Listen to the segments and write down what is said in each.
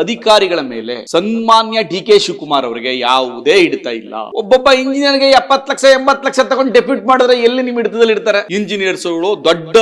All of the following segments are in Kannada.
ಅಧಿಕಾರಿಗಳ ಮೇಲೆ ಸನ್ಮಾನ್ಯ ಡಿ ಕೆ ಶಿವಕುಮಾರ್ ಅವರಿಗೆ ಯಾವುದೇ ಇಡ್ತಾ ಇಲ್ಲ. ಒಬ್ಬೊಬ್ಬ ಇಂಜಿನಿಯರ್ಗೆ ಎಪ್ಪತ್ ಲಕ್ಷ ಎಂಬತ್ ಲಕ್ಷ ತಗೊಂಡು ಡೆಪ್ಯೂಟ್ ಮಾಡಿದ್ರೆ ಎಲ್ಲಿ ನಿಮ್ ಹಿಡಿತದಲ್ಲಿ ಇಡ್ತಾರೆ? ಇಂಜಿನಿಯರ್ಸ್ಗಳು ದೊಡ್ಡ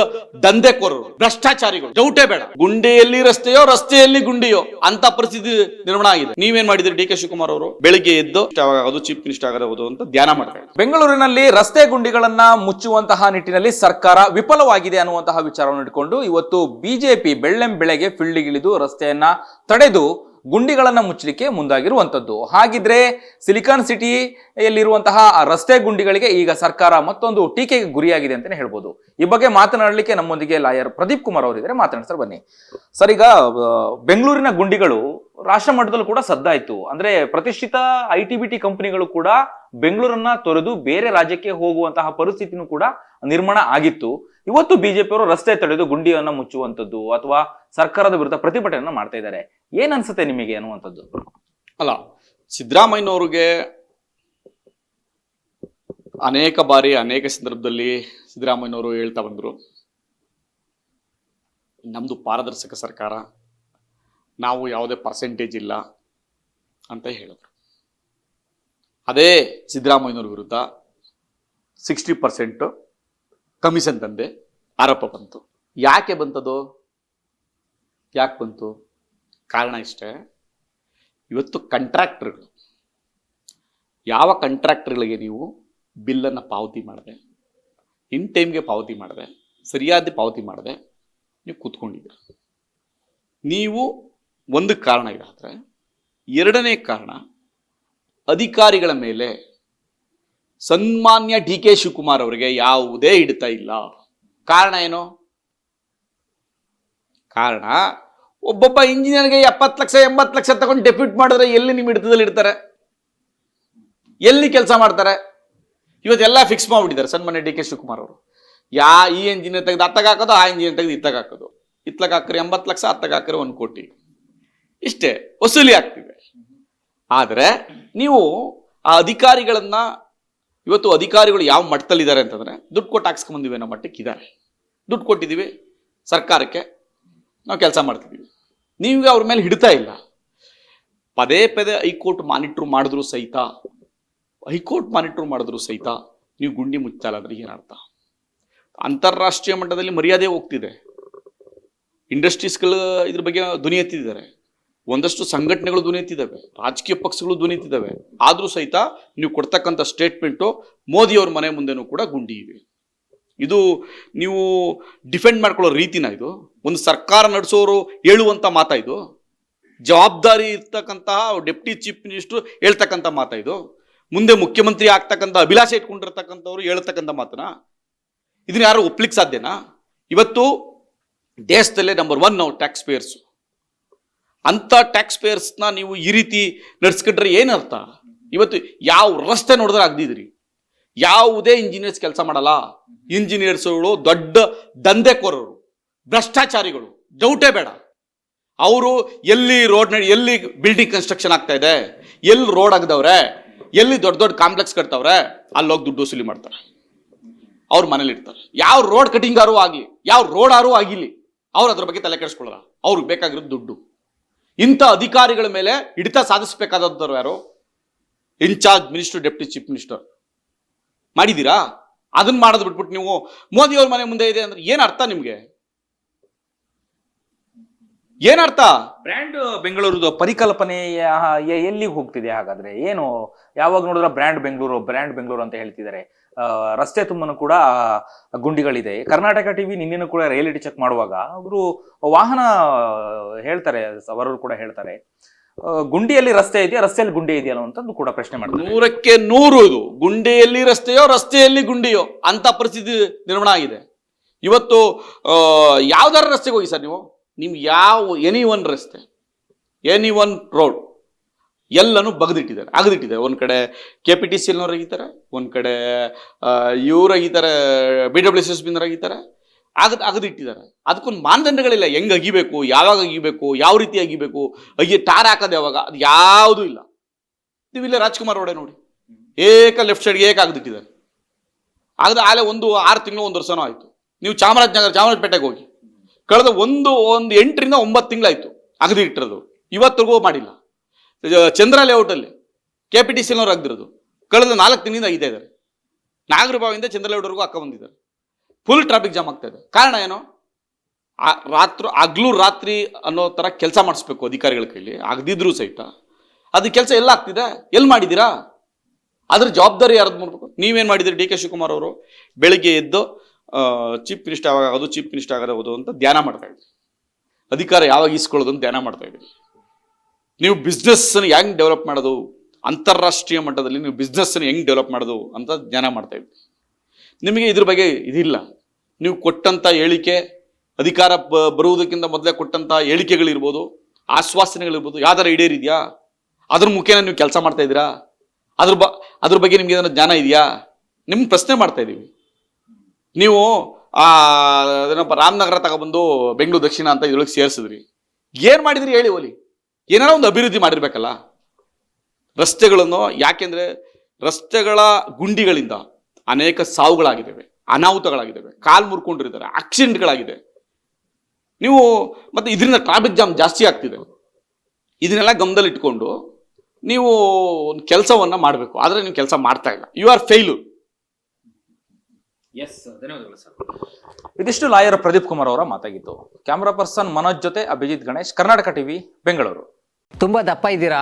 ದಂಧೆಕೋರರು, ಭ್ರಷ್ಟಾಚಾರಿಗಳು. ಡೌಟೇ ಬೇಡ. ಗುಂಡೆಯಲ್ಲಿ ರಸ್ತೆಯೋ, ರಸ್ತೆಯಲ್ಲಿ ಗುಂಡಿಯೋ, ಅಂತ ಪರಿಸ್ಥಿತಿ ನಿರ್ಮಾಣ ಆಗಿದೆ. ನೀವೇನ್ ಮಾಡಿದ್ರಿ ಡಿ ಕೆ ಶಿವಕುಮಾರ್ ಅವರು? ಬೆಳಿಗ್ಗೆ ಎದ್ದು ಅದು ಚೀಫ್ ಮಿನಿಸ್ಟರ್ ಆಗಬಹುದು ಅಂತ ಧ್ಯಾನ ಮಾಡ್ತಾರೆ ಬೆಂಗಳೂರಿನಲ್ಲಿ ರಸ್ತೆ ಗುಂಡಿಗಳನ್ನ ಮುಚ್ಚುವಂತಹ ನಿಟ್ಟಿನಲ್ಲಿ ಸರ್ಕಾರ ವಿಫಲವಾಗಿದೆ ಅನ್ನುವಂತಹ ವಿಚಾರವನ್ನು ಇಟ್ಕೊಂಡು ಇವತ್ತು ಬಿಜೆಪಿ ಬೆಳ್ಳಂ ಬೆಳೆಗೆ ಫೀಲ್ಡ್ಗಿಳಿದು ರಸ್ತೆಯನ್ನ ತಡೆದು ಗುಂಡಿಗಳನ್ನ ಮುಚ್ಚಲಿಕ್ಕೆ ಮುಂದಾಗಿರುವಂತದ್ದು. ಹಾಗಿದ್ರೆ ಸಿಲಿಕಾನ್ ಸಿಟಿಯಲ್ಲಿರುವಂತಹ ರಸ್ತೆ ಗುಂಡಿಗಳಿಗೆ ಈಗ ಸರ್ಕಾರ ಮತ್ತೊಂದು ಟೀಕೆಗೆ ಗುರಿಯಾಗಿದೆ ಅಂತಾನೆ ಹೇಳ್ಬೋದು. ಈ ಬಗ್ಗೆ ಮಾತನಾಡಲಿಕ್ಕೆ ನಮ್ಮೊಂದಿಗೆ ಲಾಯರ್ ಪ್ರದೀಪ್ ಕುಮಾರ್ ಅವರಿದ್ದಾರೆ. ಮಾತನಾಡಿ ಸರ್, ಬನ್ನಿ. ಸರ್, ಈಗ ಬೆಂಗಳೂರಿನ ಗುಂಡಿಗಳು ರಾಷ್ಟ್ರ ಮಟ್ಟದಲ್ಲೂ ಕೂಡ ಸದ್ದಾಯಿತು. ಅಂದ್ರೆ ಪ್ರತಿಷ್ಠಿತ ಐ ಟಿ ಬಿ ಟಿ ಕಂಪನಿಗಳು ಕೂಡ ಬೆಂಗಳೂರನ್ನ ತೊರೆದು ಬೇರೆ ರಾಜ್ಯಕ್ಕೆ ಹೋಗುವಂತಹ ಪರಿಸ್ಥಿತಿನೂ ಕೂಡ ನಿರ್ಮಾಣ ಆಗಿತ್ತು. ಇವತ್ತು ಬಿಜೆಪಿಯವರು ರಸ್ತೆ ತಡೆದು ಗುಂಡಿಯನ್ನ ಮುಚ್ಚುವಂತದ್ದು ಅಥವಾ ಸರ್ಕಾರದ ವಿರುದ್ಧ ಪ್ರತಿಭಟನೆಯನ್ನ ಮಾಡ್ತಾ ಇದ್ದಾರೆ. ಏನ್ ಅನ್ಸುತ್ತೆ ನಿಮಗೆ ಅನ್ನುವಂಥದ್ದು? ಅಲ್ಲ, ಸಿದ್ದರಾಮಯ್ಯನವ್ರಿಗೆ ಅನೇಕ ಬಾರಿ, ಅನೇಕ ಸಂದರ್ಭದಲ್ಲಿ ಸಿದ್ದರಾಮಯ್ಯನವರು ಹೇಳ್ತಾ ಬಂದರು. ನಮ್ಮದು ಪಾರದರ್ಶಕ ಸರ್ಕಾರ, ನಾವು ಯಾವುದೇ ಪರ್ಸೆಂಟೇಜ್ ಇಲ್ಲ ಅಂತ ಹೇಳಿದ್ರು. ಅದೇ ಸಿದ್ದರಾಮಯ್ಯನವ್ರ ವಿರುದ್ಧ ಸಿಕ್ಸ್ಟಿ ಪರ್ಸೆಂಟು ಕಮಿಷನ್ ತಂದೆ ಆರೋಪ ಬಂತು. ಯಾಕೆ ಬಂತದು? ಯಾಕೆ ಬಂತು? ಕಾರಣ ಇಷ್ಟೇ, ಇವತ್ತು ಕಂಟ್ರಾಕ್ಟ್ರ್ಗಳು ಯಾವ ಕಂಟ್ರಾಕ್ಟರ್ಗಳಿಗೆ ನೀವು ಬಿಲ್ಲನ್ನು ಪಾವತಿ ಮಾಡಿದೆ ಇನ್ ಟೈಮ್ಗೆ ಪಾವತಿ ಮಾಡಿದೆ, ಸರಿಯಾದ ಪಾವತಿ ಮಾಡಿದೆ, ನೀವು ಕೂತ್ಕೊಂಡಿದ್ದೀರ. ನೀವು ಒಂದು ಕಾರಣ ಇದಾದರೆ, ಎರಡನೇ ಕಾರಣ, ಅಧಿಕಾರಿಗಳ ಮೇಲೆ ಸನ್ಮಾನ್ಯ ಡಿ ಕೆ ಶಿವಕುಮಾರ್ ಅವರಿಗೆ ಯಾವುದೇ ಹಿಡಿತ ಇಲ್ಲ. ಕಾರಣ ಏನು? ಕಾರಣ ಒಬ್ಬೊಬ್ಬ ಇಂಜಿನಿಯರ್ಗೆ ಎಪ್ಪತ್ತು ಲಕ್ಷ, ಎಂಬತ್ತು ಲಕ್ಷ ತಗೊಂಡು ಡೆಪ್ಯೂಟ್ ಮಾಡಿದ್ರೆ ಎಲ್ಲಿ ನಿಮ್ಮ ಹಿಡಿತದಲ್ಲಿ ಇಡ್ತಾರೆ? ಎಲ್ಲಿ ಕೆಲಸ ಮಾಡ್ತಾರೆ? ಇವತ್ತೆಲ್ಲ ಫಿಕ್ಸ್ ಮಾಡ್ಬಿಟ್ಟಿದ್ದಾರೆ ಸನ್ಮಾನ್ಯ ಡಿ ಕೆ ಶಿವಕುಮಾರ್ ಅವರು. ಯಾ, ಈ ಇಂಜಿನಿಯರ್ ತೆಗೆದು ಹತ್ತಾಗ ಹಾಕೋದು, ಆ ಇಂಜಿನಿಯರ್ ತೆಗೆದು ಇತ್ತಾಗ ಹಾಕೋದು. ಇತ್ತಗೆ ಹಾಕ್ರೆ ಎಂಬತ್ತು ಲಕ್ಷ ಹತ್ತಾಗ ಹಾಕ್ರೆ ಒಂದು ಕೋಟಿ. ಇಷ್ಟೇ, ವಸೂಲಿ ಆಗ್ತಿದೆ. ಆದರೆ ನೀವು ಆ ಅಧಿಕಾರಿಗಳನ್ನ, ಇವತ್ತು ಅಧಿಕಾರಿಗಳು ಯಾವ ಮಟ್ಟದಲ್ಲಿದ್ದಾರೆ ಅಂತಂದರೆ ದುಡ್ಡು ಕೊಟ್ಟು ಹಾಕ್ಸ್ಕೊಂಬಂದಿವೆ ನಮ್ಮ ಮಟ್ಟಕ್ಕೆ ಇದ್ದಾರೆ. ದುಡ್ಡು ಕೊಟ್ಟಿದ್ದೀವಿ ಸರ್ಕಾರಕ್ಕೆ. ನಾವು ಕೆಲಸ ಮಾಡ್ತಿದ್ದೀವಿ ನೀವು ಅವ್ರ ಮೇಲೆ ಹಿಡಿತಾ ಇಲ್ಲ. ಪದೇ ಪದೇ ಹೈಕೋರ್ಟ್ ಮಾನಿಟ್ರ್ ಮಾಡಿದ್ರು ಸಹಿತ, ಹೈಕೋರ್ಟ್ ಮಾನಿಟ್ರ್ ಮಾಡಿದ್ರು ಸಹಿತ ನೀವು ಗುಂಡಿ ಮುಚ್ಚಲ್ಲ ಅಂದ್ರೆ ಏನರ್ಥ? ಅಂತಾರಾಷ್ಟ್ರೀಯ ಮಟ್ಟದಲ್ಲಿ ಮರ್ಯಾದೆ ಹೋಗ್ತಿದೆ. ಇಂಡಸ್ಟ್ರೀಸ್ಗಳು ಇದ್ರ ಬಗ್ಗೆ ಧ್ವನಿ ಎತ್ತಿದ್ದಾರೆ. ಒಂದಷ್ಟು ಸಂಘಟನೆಗಳು ಧ್ವನಿ ಎತ್ತಿದ್ದಾವೆ. ರಾಜಕೀಯ ಪಕ್ಷಗಳು ಧ್ವನಿ ಎತ್ತಿದ್ದಾವೆ. ಆದರೂ ಸಹಿತ ನೀವು ಕೊಡ್ತಕ್ಕಂಥ ಸ್ಟೇಟ್ಮೆಂಟು ಮೋದಿಯವ್ರ ಮನೆ ಮುಂದೆನೂ ಕೂಡ ಗುಂಡಿ ಇವೆ. ಇದು ನೀವು ಡಿಫೆಂಡ್ ಮಾಡ್ಕೊಳ್ಳೋ ರೀತಿನ ಇದು. ಒಂದು ಸರ್ಕಾರ ನಡೆಸೋರು ಹೇಳುವಂಥ ಮಾತಾ ಇದು. ಜವಾಬ್ದಾರಿ ಇರ್ತಕ್ಕಂತಹ ಡೆಪ್ಟಿ ಚೀಫ್ ಮಿನಿಸ್ಟ್ರು ಹೇಳ್ತಕ್ಕಂಥ ಮಾತಾ ಇದು. ಮುಂದೆ ಮುಖ್ಯಮಂತ್ರಿ ಆಗ್ತಕ್ಕಂಥ ಅಭಿಲಾಷೆ ಇಟ್ಕೊಂಡಿರ್ತಕ್ಕಂಥವ್ರು ಹೇಳ್ತಕ್ಕಂಥ ಮಾತನ ಇದನ್ನ ಯಾರು ಒಪ್ಲಿಕ್ಕೆ ಸಾಧ್ಯನಾ? ಇವತ್ತು ದೇಶದಲ್ಲೇ ನಂಬರ್ ಒನ್ ನಾವು ಟ್ಯಾಕ್ಸ್ ಪೇಯರ್ಸು ಅಂಥ ಟ್ಯಾಕ್ಸ್ ಪೇಯರ್ಸ್ನ ನೀವು ಈ ರೀತಿ ನಡ್ಸ್ಕೊಂಡ್ರೆ ಏನರ್ಥ? ಇವತ್ತು ಯಾವ ರಸ್ತೆ ನೋಡಿದ್ರೆ ಆಗ್ದಿದ್ರಿ. ಯಾವುದೇ ಇಂಜಿನಿಯರ್ಸ್ ಕೆಲಸ ಮಾಡಲ್ಲ. ಇಂಜಿನಿಯರ್ಸ್ಗಳು ದೊಡ್ಡ ದಂಧೆಕೋರರು, ಭ್ರಷ್ಟಾಚಾರಿಗಳು ಡೌಟೇ ಬೇಡ. ಅವರು ಎಲ್ಲಿ ರೋಡ್ ಎಲ್ಲಿ ಬಿಲ್ಡಿಂಗ್ ಕನ್ಸ್ಟ್ರಕ್ಷನ್ ಆಗ್ತಾ ಇದೆ, ಎಲ್ಲಿ ರೋಡ್ ಆಗದವ್ರೆ, ಎಲ್ಲಿ ದೊಡ್ಡ ದೊಡ್ಡ ಕಾಂಪ್ಲೆಕ್ಸ್ ಕಟ್ತವ್ರೆ ಅಲ್ಲಿ ಹೋಗಿ ದುಡ್ಡು ವಸೂಲಿ ಮಾಡ್ತಾರೆ. ಅವ್ರ ಮನೇಲಿ ಇರ್ತಾರೆ. ಯಾವ ರೋಡ್ ಕಟಿಂಗ್ ಆರು ಆಗಲಿ, ಯಾವ ರೋಡ್ ಆರು ಆಗಿಲಿ, ಅವ್ರು ಅದ್ರ ಬಗ್ಗೆ ತಲೆ ಕೆಡಿಸ್ಕೊಳ್ಳಲ್ಲ. ಅವ್ರಿಗೆ ಬೇಕಾಗಿರೋದು ದುಡ್ಡು. ಇಂಥ ಅಧಿಕಾರಿಗಳ ಮೇಲೆ ಹಿಡಿತ ಸಾಧಿಸಬೇಕಾದವರು ಯಾರು? Incharge minister deputy chief minister ಮಾಡಿದ್ದೀರಾ ಅದನ್ನ ಮಾಡೋದು ಬಿಟ್ಬಿಟ್ಟು ನೀವು ಮೋದಿ ಅವ್ರ ಮನೆ ಮುಂದೆ ಇದೆ ಅಂದ್ರೆ ಏನ್ ಅರ್ಥ ನಿಮ್ಗೆ? ಏನರ್ಥ ಬ್ರ್ಯಾಂಡ್ ಬೆಂಗಳೂರು ಪರಿಕಲ್ಪನೆ ಎಲ್ಲಿಗೆ ಹೋಗ್ತಿದೆ ಹಾಗಾದ್ರೆ? ಏನು? ಯಾವಾಗ ನೋಡಿದ್ರ ಬ್ರ್ಯಾಂಡ್ ಬೆಂಗಳೂರು ಬ್ರ್ಯಾಂಡ್ ಬೆಂಗಳೂರು ಅಂತ ಹೇಳ್ತಿದ್ದಾರೆ. ರಸ್ತೆ ತುಂಬನೂ ಕೂಡ ಗುಂಡಿಗಳಿದೆ. ಕರ್ನಾಟಕ ಟಿವಿ ನಿನ್ನೆನೂ ಕೂಡ ರಿಯಾಲಿಟಿ ಚೆಕ್ ಮಾಡುವಾಗ ಅವರು ವಾಹನ ಹೇಳ್ತಾರೆ ಅವರವರು ಕೂಡ ಹೇಳ್ತಾರೆ. ಗುಂಡಿಯಲ್ಲಿ ರಸ್ತೆ ಇದೆಯಾ? ರಸ್ತೆಯಲ್ಲಿ ಗುಂಡಿ ಇದೆಯಲ್ಲ ಅಂತಂದು ಕೂಡ ಪ್ರಶ್ನೆ ಮಾಡ್ತಾರೆ. ನೂರಕ್ಕೆ ನೂರು ಇದು. ಗುಂಡಿಯಲ್ಲಿ ರಸ್ತೆಯೋ, ರಸ್ತೆಯಲ್ಲಿ ಗುಂಡಿಯೋ ಅಂತ ಪರಿಸ್ಥಿತಿ ನಿರ್ಮಾಣ ಆಗಿದೆ. ಇವತ್ತು ಯಾವ್ದಾರ ರಸ್ತೆಗೆ ಹೋಗಿ ಸರ್ ನೀವು? ನಿಮ್ಗೆ ಯಾವ ಎನಿ ಒನ್ ರಸ್ತೆ ಎನಿ ಒನ್ ರೋಡ್ ಎಲ್ಲನೂ ಬಗ್ದಿಟ್ಟಿದ್ದಾರೆ ಅಗದಿಟ್ಟಿದ್ದಾರೆ ಒಂದು ಕಡೆ ಕೆ ಪಿ ಟಿ ಸಿ ಎಲ್ನವ್ರು ಅಗಿತಾರೆ ಒಂದು ಕಡೆ ಇವರಾಗಿದ್ದಾರೆ ಬಿ ಡಬ್ಲ್ಯೂ ಸಿ ಎಸ್ ಬಿಂದ್ರ ಅಗದ್ ಅಗದಿಟ್ಟಿದ್ದಾರೆ. ಅದಕ್ಕೊಂದು ಮಾನದಂಡಗಳಿಲ್ಲ. ಹೆಂಗ್ ಅಗಿಬೇಕು, ಯಾವಾಗ ಅಗಿಬೇಕು, ಯಾವ ರೀತಿ ಅಗಿಬೇಕು ಅಗಿ ಟಾರ್ ಹಾಕೋದು ಯಾವಾಗ ಅದು ಯಾವುದೂ ಇಲ್ಲ. ನೀವು ಇಲ್ಲೇ ರಾಜ್ಕುಮಾರ್ ಒಡೆ ನೋಡಿ. ಏಕ ಲೆಫ್ಟ್ ಸೈಡ್ಗೆ ಏಕ ಆಗದಿಟ್ಟಿದ್ದಾರೆ ಆಗದ ಆಲೆ ಒಂದು ಆರು ತಿಂಗಳು ಒಂದು ವರ್ಷನೂ ಆಯಿತು. ನೀವು ಚಾಮರಾಜನಗರ, ಚಾಮರಾಜಪೇಟೆಗೆ ಹೋಗಿ. ಕಳೆದ ಒಂದು ಒಂದು ಎಂಟರಿಂದ ಒಂಬತ್ತು ತಿಂಗಳಾಯಿತು ಅಗದಿ ಇಟ್ಟಿರೋದು ಇವತ್ತಿಗೂ ಮಾಡಿಲ್ಲ ಚಂದ್ರ ಲೇಔಟಲ್ಲಿ ಕೆ ಪಿ ಟಿ ಸಿನವ್ರು ಆಗದಿರೋದು ಕಳೆದ ನಾಲ್ಕು ತಿಂಗಳಿಂದ ಇದೇ ಇದ್ದಾರೆ. ಚಂದ್ರ ಲೇಔಟ್ವರೆಗೂ ಅಕ್ಕ ಬಂದಿದ್ದಾರೆ. ಫುಲ್ ಟ್ರಾಫಿಕ್ ಜಾಮ್ ಆಗ್ತಾ ಇದೆ. ಕಾರಣ ಏನು? ರಾತ್ರಿ, ಹಗ್ಲು ರಾತ್ರಿ ಅನ್ನೋ ಥರ ಕೆಲಸ ಮಾಡಿಸ್ಬೇಕು ಅಧಿಕಾರಿಗಳ ಕೈಲಿ. ಆಗದಿದ್ರೂ ಸಹಿತ. ಅದು ಕೆಲಸ ಎಲ್ಲ ಆಗ್ತಿದೆ. ಎಲ್ಲಿ ಮಾಡಿದ್ದೀರಾ ಅದ್ರ ಜವಾಬ್ದಾರಿ ಯಾರದ್ದು ಮಾಡ್ಬೇಕು? ನೀವೇನು ಮಾಡಿದಿರಿ ಡಿ ಕೆ ಶಿವಕುಮಾರ್ ಅವರು? ಬೆಳಿಗ್ಗೆ ಎದ್ದು ಚೀಫ್ ಮಿನಿಸ್ಟರ್ ಯಾವಾಗ ಆಗೋದು ಚೀಫ್ ಮಿನಿಸ್ಟರ್ ಆಗೋದು ಅಂತ ಧ್ಯಾನ ಮಾಡ್ತಾ ಇದ್ರಿ. ಅಧಿಕಾರ ಯಾವಾಗ ಇಸ್ಕೊಳ್ಳೋದು ಅಂತ ಧ್ಯಾನ ಮಾಡ್ತಾ ಇದ್ರಿ. ನೀವು ಬಿಸ್ನೆಸ್ಸನ್ನು ಹೆಂಗೆ ಡೆವಲಪ್ ಮಾಡೋದು? ಅಂತಾರಾಷ್ಟ್ರೀಯ ಮಟ್ಟದಲ್ಲಿ ನೀವು ಬಿಸ್ನೆಸ್ಸನ್ನು ಹೆಂಗೆ ಡೆವಲಪ್ ಮಾಡೋದು ಅಂತ ಧ್ಯಾನ ಮಾಡ್ತಾ ಇದ್ರಿ. ನಿಮಗೆ ಇದ್ರ ಬಗ್ಗೆ ಇದಿಲ್ಲ. ನೀವು ಕೊಟ್ಟಂಥ ಹೇಳಿಕೆ, ಅಧಿಕಾರ ಬ- ಬರುವುದಕ್ಕಿಂತ ಮೊದಲೇ ಕೊಟ್ಟಂಥ ಹೇಳಿಕೆಗಳಿರ್ಬೋದು, ಆಶ್ವಾಸನೆಗಳಿರ್ಬೋದು ಯಾವ್ದಾರ ಈಡೇರಿದೆಯಾ? ಅದ್ರ ಮುಖೇನ ನೀವು ಕೆಲಸ ಮಾಡ್ತಾ ಇದ್ದೀರಾ? ಅದ್ರ ಬ, ಅದ್ರ ಬಗ್ಗೆ ನಿಮ್ಗೆ ಏನಾದ್ರು ಜ್ಞಾನ ಇದೆಯಾ? ನಿಮ್ಗೆ ಪ್ರಶ್ನೆ ಮಾಡ್ತಾ ಇದ್ದೀವಿ ನೀವು, ಆ ರಾಮನಗರ ತಗೊಬಂದು ಬೆಂಗಳೂರು ದಕ್ಷಿಣ ಅಂತ ಇದ್ರೊಳಗೆ ಸೇರಿಸಿದ್ರಿ. ಏನು ಮಾಡಿದ್ರಿ ಹೇಳಿ ಓಲಿ? ಏನಾರ ಒಂದು ಅಭಿವೃದ್ಧಿ ಮಾಡಿರ್ಬೇಕಲ್ಲ? ರಸ್ತೆಗಳನ್ನು, ಯಾಕೆಂದ್ರೆ ರಸ್ತೆಗಳ ಗುಂಡಿಗಳಿಂದ ಅನೇಕ ಸಾವುಗಳಾಗಿದ್ದಾವೆ ಅನಾಹುತಗಳಾಗಿದ್ದಾವೆ ಕಾಲು ಮುರ್ಕೊಂಡಿರ್ತಾರೆ ಆಕ್ಸಿಡೆಂಟ್ಗಳಾಗಿದೆ ನೀವು ಮತ್ತೆ ಇದರಿಂದ ಟ್ರಾಫಿಕ್ ಜಾಮ್ ಜಾಸ್ತಿ ಆಗ್ತಿದೆ. ಇದನ್ನೆಲ್ಲ ಗಮನದಲ್ಲಿಟ್ಕೊಂಡು ನೀವು ಒಂದು ಕೆಲಸವನ್ನ ಮಾಡಬೇಕು. ಆದರೆ ನೀವು ಕೆಲಸ ಮಾಡ್ತಾ ಇಲ್ಲ. ಯು ಆರ್ ಫೇಲು ಎಸ್ ಧನ್ಯವಾದಗಳು ಸರ್ ಇದಿಷ್ಟು ಲಾಯರ್ ಪ್ರದೀಪ್ ಕುಮಾರ್ ಅವರ ಮಾತಾಗಿತ್ತು. ಕ್ಯಾಮ್ರಾ ಪರ್ಸನ್ ಮನೋಜ್ ಜೊತೆ ಅಭಿಜಿತ್ ಗಣೇಶ್ ಕರ್ನಾಟಕ ಟಿವಿ ಬೆಂಗಳೂರು. ತುಂಬಾ ದಪ್ಪ ಇದ್ದೀರಾ?